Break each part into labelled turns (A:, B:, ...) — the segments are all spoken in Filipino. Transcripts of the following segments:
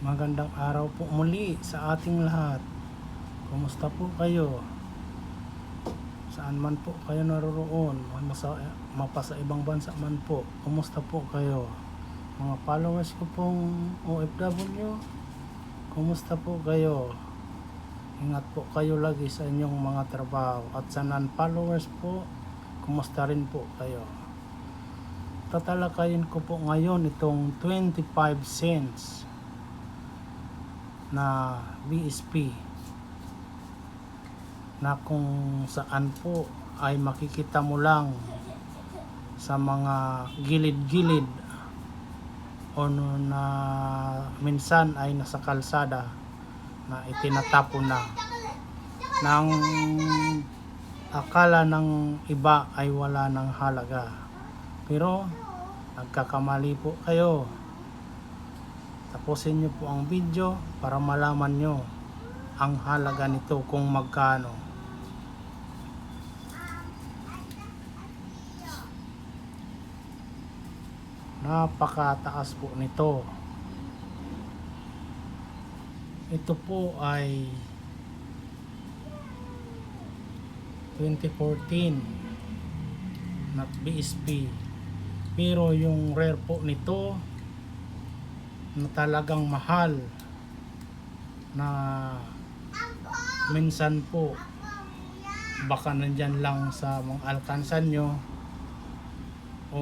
A: Magandang araw po muli sa ating lahat. Kumusta po kayo? Saan man po kayo naroroon? Masa, mapasa ibang bansa man po. Kumusta po kayo? Mga followers ko pong OFW. Kumusta po kayo? Ingat po kayo lagi sa inyong mga trabaho. At sa non-followers po, kumusta rin po kayo? Tatalakayin ko po ngayon itong 25 cents na BSP na kung saan po ay makikita mo lang sa mga gilid-gilid o na minsan ay nasa kalsada na itinatapon na. Ng akala ng iba ay wala ng halaga. Pero nagkakamali po kayo Tapusin nyo po ang video para malaman nyo ang halaga nito kung magkano. Napakataas po nito. Ito po ay 2014 na BSP. Pero yung rare po nito na talagang mahal na minsan po baka nandyan lang sa mga alkansan nyo o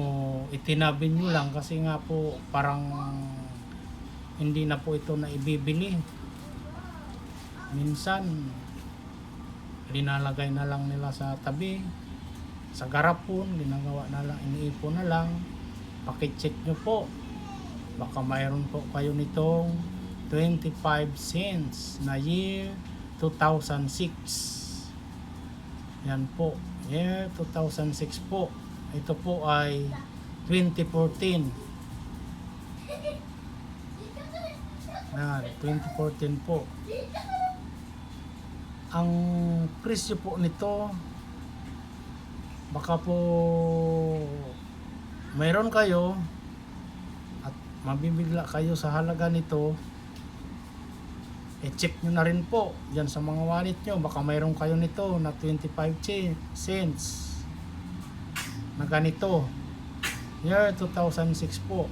A: itinabi nyo lang kasi nga po parang hindi na po ito na ibibili. Minsan linalagay na lang nila sa tabi sa garapon ginagawa na lang iniipon na lang. Pakicheck nyo po baka mayroon po kayo nitong 25 cents na year 2006 yan po. Year 2006 po. Ito po ay 2014 yan 2014 po. Ang presyo po nito baka po mayroon kayo mabibigla kayo sa halaga nito. I-check nyo na rin po dyan sa mga wallet nyo. Baka mayroon kayo nito na 25 chi- cents na ganito. Year 2006 po.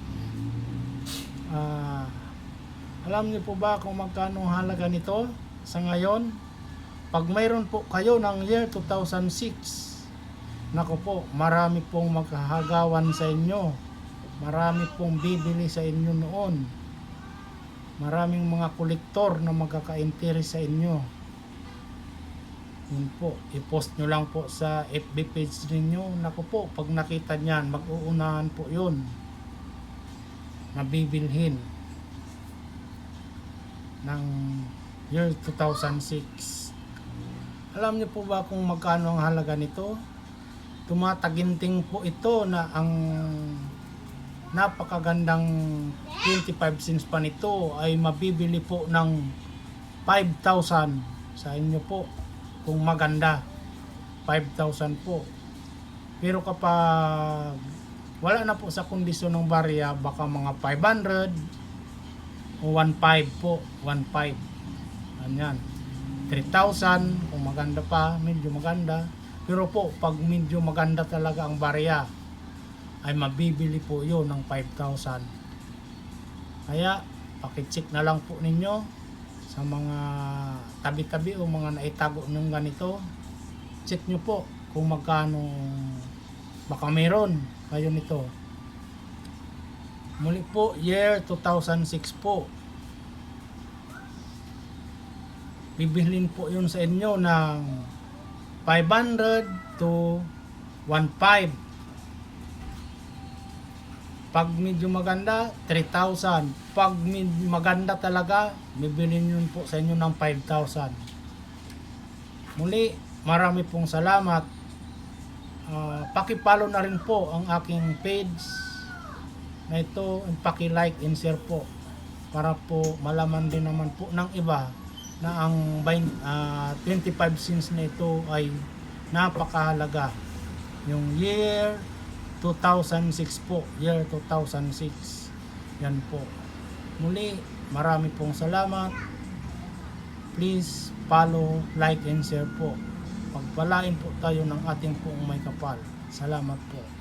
A: Ah, alam niyo po ba kung magkano halaga nito sa ngayon? Pag mayroon po kayo ng year 2006 Nako po, marami pong maghahagawan sa inyo. Marami pong bibili sa inyo noon. Maraming mga kolektor na magkaka-interest sa inyo. Yun po, i-post nyo lang po sa FB page ninyo. Nako po, pag nakita niyan, mag-uunahan po yun. Nabibilhin ng year 2006. Alam niyo po ba kung magkano ang halaga nito? tumataginting po ito na ang napakagandang 25 cents pa nito ay mabibili po ng 5,000 sa inyo po kung maganda. 5,000 po. Pero kapag wala na po sa kondisyon ng barya baka mga 500 o 1,500 po 1,500 ganyan. 3,000 kung maganda pa medyo maganda. Pero po, pag medyo maganda talaga ang barya, ay mabibili po yun ng 5,000. Kaya, pakicheck na lang po ninyo sa mga tabi-tabi o mga naitago ng ganito. Check nyo po kung magkano baka meron kayo nito. Muli po, year 2006 po. Bibilhin po yun sa inyo ng 500 to 1.5 pag medyo maganda 3,000 pag maganda talaga bibilin yun po sa inyo ng 5,000 muli marami pong salamat. Uh, pakipalo na rin po ang aking page. Na ito paki-like and share po. Para po malaman din naman po ng iba na ang bain- ah, 25 cents na ito ay napakahalaga. Yung year 2006 po, year 2006. Yan po. Muli, marami pong salamat. Please follow, like, and share po. Pagpalain po tayo ng ating pong may kapal. Salamat po.